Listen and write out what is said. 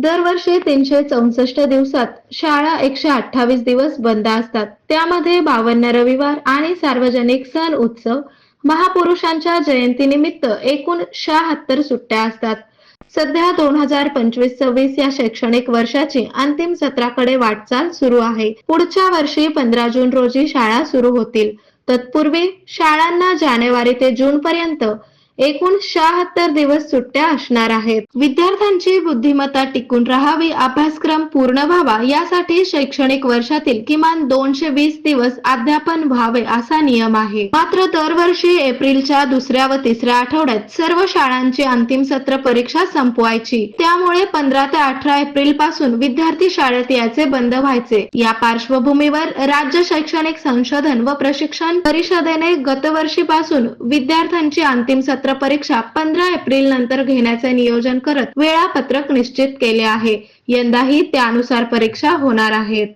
दरवर्षी तीनशे चौसष्ट दिवसात शाळा एकशे अठ्ठावीस दिवस बंद असतात. त्यामध्ये बावन्न रविवार आणि सार्वजनिक सण उत्सव महापुरुषांच्या जयंतीनिमित्त एकूण शहात्तर सुट्ट्या असतात. सध्या दोन हजार पंचवीस सव्वीस या शैक्षणिक वर्षाची अंतिम सत्राकडे वाटचाल सुरू आहे. पुढच्या वर्षी पंधरा जून रोजी शाळा सुरू होतील. तत्पूर्वी शाळांना जानेवारी ते जून पर्यंत एकूण शहात्तर दिवस सुट्ट्या असणार आहेत. विद्यार्थ्यांची बुद्धिमत्ता टिकून राहावी अभ्यासक्रम पूर्ण व्हावा यासाठी शैक्षणिक वर्षातील किमान दोनशे वीस दिवस अध्यापन व्हावे असा नियम आहे. मात्र दरवर्षी एप्रिलच्या दुसऱ्या व तिसऱ्या आठवड्यात सर्व शाळांची अंतिम सत्र परीक्षा संपवायची. त्यामुळे पंधरा ते अठरा एप्रिलपासून विद्यार्थी शाळेत यायचे बंद व्हायचे. या पार्श्वभूमीवर राज्य शैक्षणिक संशोधन व प्रशिक्षण परिषदेने गतवर्षीपासून विद्यार्थ्यांची अंतिम सत्र सत्र परीक्षा पंधरा एप्रिल नंतर घेण्याचे नियोजन करत वेळापत्रक निश्चित केले आहे. यंदाही त्यानुसार परीक्षा होणार आहेत.